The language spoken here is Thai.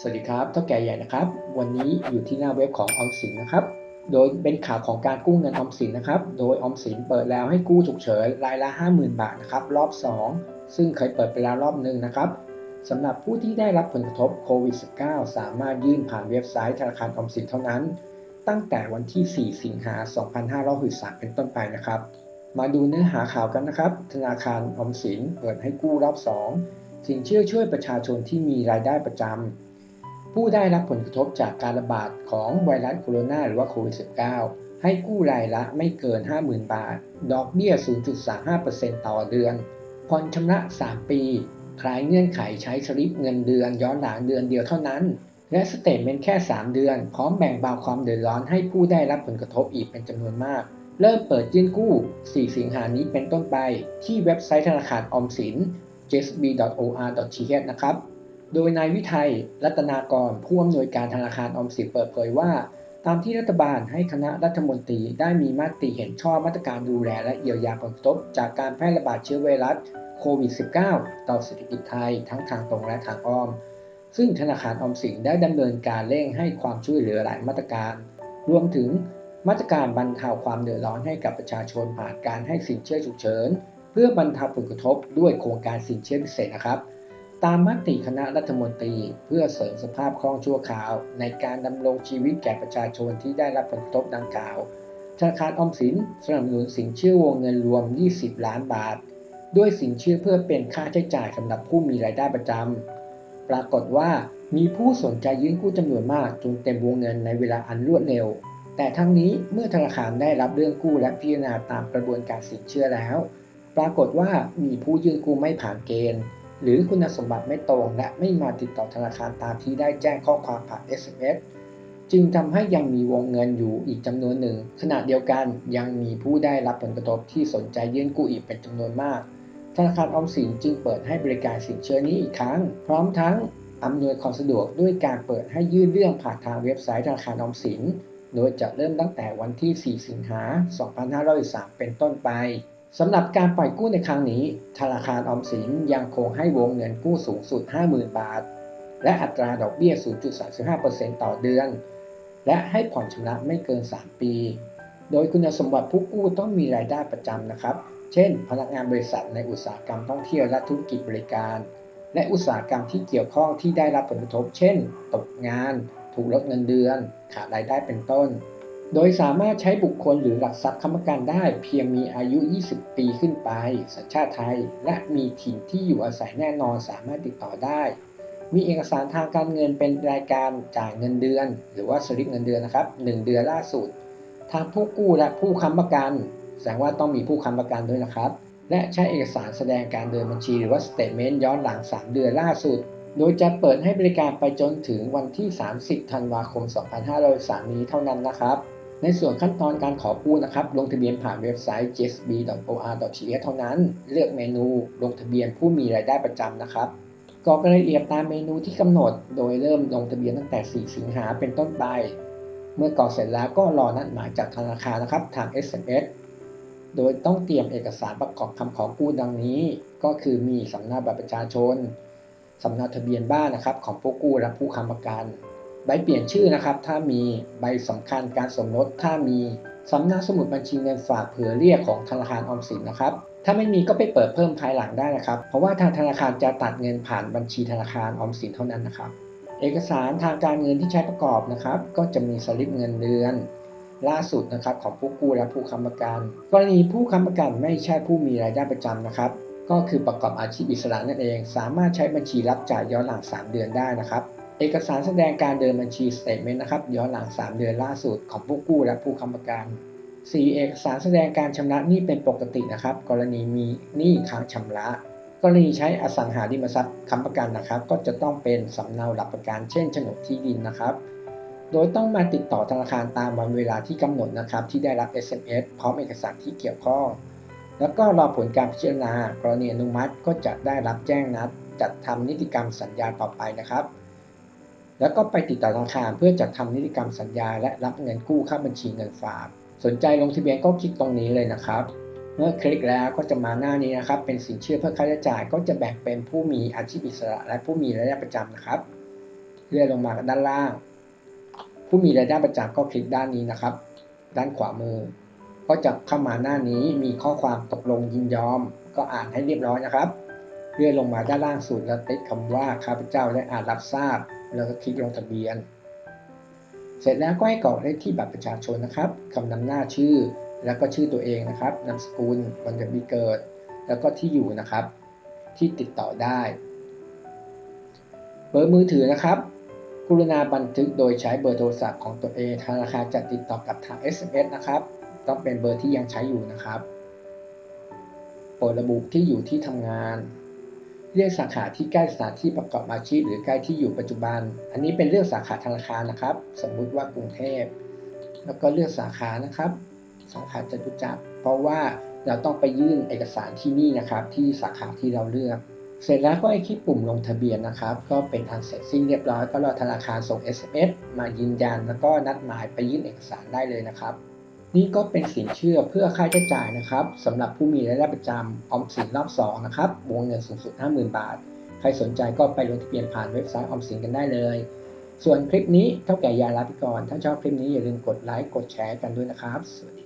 สวัสดีครับเท่าแก่ใหญ่นะครับ วันนี้อยู่ที่หน้าเว็บของออมสินนะครับ โดยเป็นข่าวของการกู้เงินออมสินนะครับ โดยออมสินเปิดแล้วให้กู้ฉุกเฉินรายละ 50,000 บาทนะครับ รอบ 2 ซึ่งเคยเปิดไปแล้วรอบหนึ่งนะครับสำหรับผู้ที่ได้รับผลกระทบโควิด -19 สามารถยื่นผ่านเว็บไซต์ธนาคารออมสินเท่านั้น ตั้งแต่วันที่ 4 สิงหา 2563เป็นต้นไปนะครับ มาดูเนื้อหาข่าวกันนะครับ ธนาคารออมสินเปิดให้กู้รอบ 2 สินเชื่อช่วยประชาชนที่มีรายได้ประจำ ผู้ได้รับผลกระทบจากการระบาดของไวรัสโคโรนาหรือว่าโควิด -19 ให้กู้รายละไม่เกิน 50,000 บาท ดอกเบี้ย 0.35%ต่อเดือน ผ่อนชำระ 3 ปี คลายเงื่อนไขใช้สลิปเงินเดือนย้อนหลังเดือนเดียวเท่านั้น และสเตทเมนต์แค่ 3 เดือน พร้อมแบ่งเบาความเดือดร้อนให้ผู้ได้รับผลกระทบอีกเป็นจำนวนมาก เริ่มเปิดยื่นกู้ 4 สิงหานี้เป็นต้นไป ที่เว็บไซต์ธนาคารออมสิน jsb.or.th นะครับ โดยนายวิทัย รัตนากร ผู้อำนวยการธนาคารออมสินเปิดเผยว่า ตามที่รัฐบาลให้คณะรัฐมนตรีได้มีมติเห็นชอบมาตรการดูแลและเยียวยาผลกระทบจากการแพร่ระบาดเชื้อไวรัสโควิด -19 ต่อเศรษฐกิจไทยทั้งทางตรงและทางอ้อม ซึ่งธนาคารออมสินได้ดำเนินการเร่งให้ความช่วยเหลือหลายมาตรการ รวมถึงมาตรการบรรเทาความเดือดร้อนให้กับประชาชนผ่านการให้สินเชื่อฉุกเฉิน เพื่อบรรเทาผลกระทบด้วยโครงการสินเชื่อพิเศษนะครับ ตามมติคณะรัฐมนตรีเพื่อเสริมสภาพคล่องชั่วคราว ในการดำรงชีวิตแก่ประชาชนที่ได้รับผลกระทบดังกล่าว ธนาคารออมสินสนับสนุนสินเชื่อวงเงินรวม 20 ล้านบาท ด้วยสินเชื่อเพื่อเป็นค่าใช้จ่ายสำหรับผู้มีรายได้ประจำ ปรากฏว่ามีผู้สนใจยื่นกู้จำนวนมากจนเต็มวงเงินในเวลาอันรวดเร็ว แต่ทั้งนี้เมื่อธนาคารได้รับเรื่องกู้และพิจารณาตามกระบวนการสินเชื่อแล้ว ปรากฏว่ามีผู้ยื่นกู้ไม่ผ่านเกณฑ์ หรือคุณสมบัติไม่ตรงและไม่มาติดต่อธนาคารตามที่ได้แจ้งข้อความผ่าน SMS จึงทำให้ยังมีวงเงินอยู่อีกจำนวนหนึ่ง ขณะเดียวกันยังมีผู้ได้รับผลกระทบที่สนใจยื่นกู้อีกเป็นจำนวนมาก ธนาคารออมสินจึงเปิดให้บริการสินเชื่อนี้อีกครั้ง พร้อมทั้งอำนวยความสะดวกด้วยการเปิดให้ยื่นเรื่องผ่านทางเว็บไซต์ธนาคารออมสิน โดยจะเริ่มตั้งแต่วันที่ 4 สิงหา 2503เป็นต้นไป สำหรับการปล่อยกู้ในครั้งนี้ ธนาคารออมสินยังคงให้วงเงินกู้สูงสุด 50,000 บาท และอัตราดอกเบี้ย 0.35%ต่อเดือน และให้ผ่อนชำระไม่เกิน 3 ปี โดยคุณสมบัติผู้กู้ต้องมีรายได้ประจำนะครับ เช่น พนักงานบริษัทในอุตสาหกรรมท่องเที่ยวและธุรกิจบริการ และอุตสาหกรรมที่เกี่ยวข้องที่ได้รับผลกระทบ เช่น ตกงาน ถูกลดเงินเดือน ขาดรายได้เป็นต้น โดยสามารถใช้บุคคลหรือหลักทรัพย์ค้ำประกันได้เพียงมีอายุ 20 ปีขึ้นไป สัญชาติไทย และมีถิ่นที่อยู่อาศัยแน่นอนสามารถติดต่อได้ มีเอกสารทางการเงินเป็นรายการจ่ายเงินเดือน หรือว่าสลิปเงินเดือนนะครับ 1 เดือนล่าสุด ทางผู้กู้และผู้ค้ำประกัน แสดงว่าต้องมีผู้ค้ำประกันด้วยนะครับ และใช้เอกสารแสดงการเดินบัญชี หรือว่าสเตทเมนต์ย้อนหลัง 3 เดือนล่าสุดโดยจะเปิดให้บริการไปจนถึงวันที่ 30 ธันวาคม 2503นี้เท่านั้นนะครับ ในส่วนขั้นตอนการขอกู้นะครับ ลงทะเบียนผ่านเว็บไซต์ jsb.or.th เท่านั้น เลือกเมนูลงทะเบียนผู้มีรายได้ประจำนะครับกรอกรายละเอียดตามเมนูที่กำหนด โดยเริ่มลงทะเบียนตั้งแต่ 4 สิงหาเป็นต้นไป เมื่อกรอกเสร็จแล้วก็รอนัดหมายจากธนาคารนะครับทาง SMS โดยต้องเตรียมเอกสารประกอบคำขอกู้ดังนี้ ก็คือมีสำเนาบัตรประชาชนสำเนาทะเบียนบ้านนะครับของผู้กู้และผู้ค้ำประกัน ใบเปลี่ยนชื่อนะครับ ถ้ามีใบสำคัญการสมรสถ้ามีสำเนาสมุดบัญชีเงินฝากเผื่อเรียกของธนาคารออมสินนะครับ ถ้าไม่มีก็ไปเปิดเพิ่มภายหลังได้นะครับ เพราะว่าทางธนาคารจะตัดเงินผ่านบัญชีธนาคารออมสินเท่านั้นนะครับ เอกสารทางการเงินที่ใช้ประกอบนะครับ ก็จะมีสลิปเงินเดือน ล่าสุดนะครับของผู้กู้และผู้ค้ำประกัน กรณีผู้ค้ำประกันไม่ใช่ผู้มีรายได้ประจำนะครับ ก็คือประกอบอาชีพอิสระนั่นเอง สามารถใช้บัญชีรับจ่ายย้อนหลัง 3 เดือนได้นะครับ เอกสารแสดงการเดินบัญชีสเตทเมนต์นะครับย้อนหลัง 3 เดือนล่าสุดของผู้กู้และผู้ค้ำประกัน 4. เอกสารแสดงการชำระหนี้เป็นปกตินะครับ กรณีมีหนี้ค้างชำระ กรณีใช้อสังหาริมทรัพย์ค้ำประกันนะครับ ก็จะต้องเป็นสำเนาหลักประกัน เช่นโฉนดที่ดินนะครับ โดยต้องมาติดต่อธนาคารตามวันเวลาที่กำหนดนะครับ ที่ได้รับ SMS พร้อมเอกสารที่เกี่ยวข้อง แล้วก็รอผลการพิจารณา กรณีอนุมัติก็จะได้รับแจ้งนัด จัดทำนิติกรรมสัญญาต่อไปนะครับ แล้วก็ไปติดต่อธนาคารเพื่อจัดทำนิติกรรมสัญญา และรับเงินกู้เข้าบัญชีเงินฝาก สนใจลงทะเบียนก็คลิกตรงนี้เลยนะครับ เมื่อคลิกแล้วก็จะมาหน้านี้นะครับ เป็นสินเชื่อเพื่อค่าใช้จ่ายก็จะแบ่งเป็นผู้มีอาชีพอิสระ และผู้มีรายได้ประจำนะครับเลื่อนลงมาด้านล่าง ผู้มีรายได้ประจำก็คลิกด้านนี้นะครับ ด้านขวามือ ก็จะเข้ามาหน้านี้มีข้อความตกลงยินยอม ก็อ่านให้เรียบร้อยนะครับ เลื่อนลงมาด้านล่างสุดแล้วติ๊กคำว่าข้าพเจ้าได้อ่านรับทราบ แล้วก็คลิกลงทะเบียน เสร็จแล้วก็ให้กรอกเลขที่บัตรประชาชนนะครับคำนำหน้าชื่อ แล้วก็ชื่อตัวเองนะครับ นามสกุล วันเดือนปีเกิด แล้วก็ที่อยู่นะครับ ที่ติดต่อได้เบอร์มือถือนะครับ กรุณาบันทึกโดยใช้เบอร์โทรศัพท์ของตัวเองธนาคารจะติดต่อกับทาง SMS นะครับ ต้องเป็นเบอร์ที่ยังใช้อยู่นะครับโปรดระบุที่อยู่ที่ทำงาน เลือกสาขาที่ใกล้สถานที่ประกอบอาชีพหรือใกล้ที่อยู่ปัจจุบัน อันนี้เป็นเลือกสาขาธนาคารนะครับ สมมุติว่ากรุงเทพ แล้วก็เลือกสาขานะครับ สาขาจตุจักร เพราะว่าเราต้องไปยื่นเอกสารที่นี่นะครับ ที่สาขาที่เราเลือก เสร็จแล้วก็ให้คลิกปุ่มลงทะเบียนนะครับ ก็เป็นอันเสร็จสิ้นเรียบร้อย ก็รอธนาคารส่ง SMS มายืนยัน แล้วก็นัดหมายไปยื่นเอกสารได้เลยนะครับ นี่ก็เป็นสินเชื่อเพื่อค่าใช้จ่ายนะครับสำหรับผู้มีรายได้ประจำออมสินรอบ2นะครับวงเงินสูงสุด 50,000 บาท ใครสนใจก็ไปลงทะเบียนผ่านเว็บไซต์ออมสินกันได้เลย ส่วนคลิปนี้เท่าแก่ยาลาพิกร ถ้าชอบคลิปนี้อย่าลืมกดไลค์กดแชร์กันด้วยนะครับสวัสดี